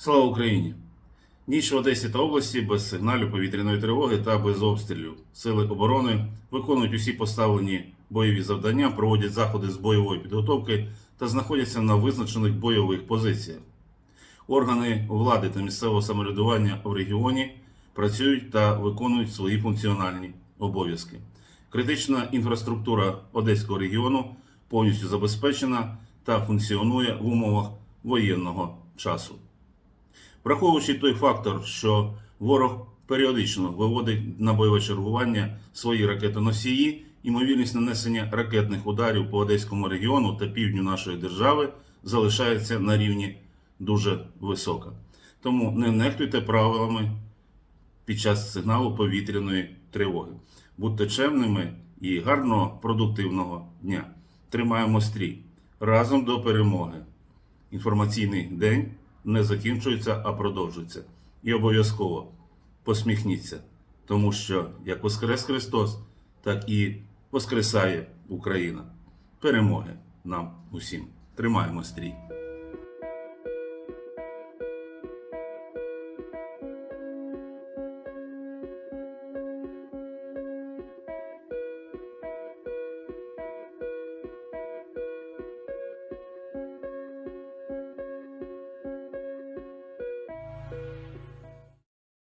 Слава Україні! Ніч в Одесі та області без сигналів повітряної тривоги та без обстрілів. Сили оборони виконують усі поставлені бойові завдання, проводять заходи з бойової підготовки та знаходяться на визначених бойових позиціях. Органи влади та місцевого самоврядування в регіоні працюють та виконують свої функціональні обов'язки. Критична інфраструктура Одеського регіону повністю забезпечена та функціонує в умовах воєнного часу. Враховуючи той фактор, що ворог періодично виводить на бойове чергування свої ракетоносії, ймовірність нанесення ракетних ударів по Одеському регіону та півдню нашої держави залишається на рівні дуже висока. Тому не нехтуйте правилами під час сигналу повітряної тривоги. Будьте чемними і гарного продуктивного дня. Тримаємо стрій разом до перемоги. Інформаційний день не закінчується, а продовжується. І обов'язково посміхніться, тому що як Воскрес Христос, так і Воскресає Україна. Перемоги нам усім. Тримаємо стрій.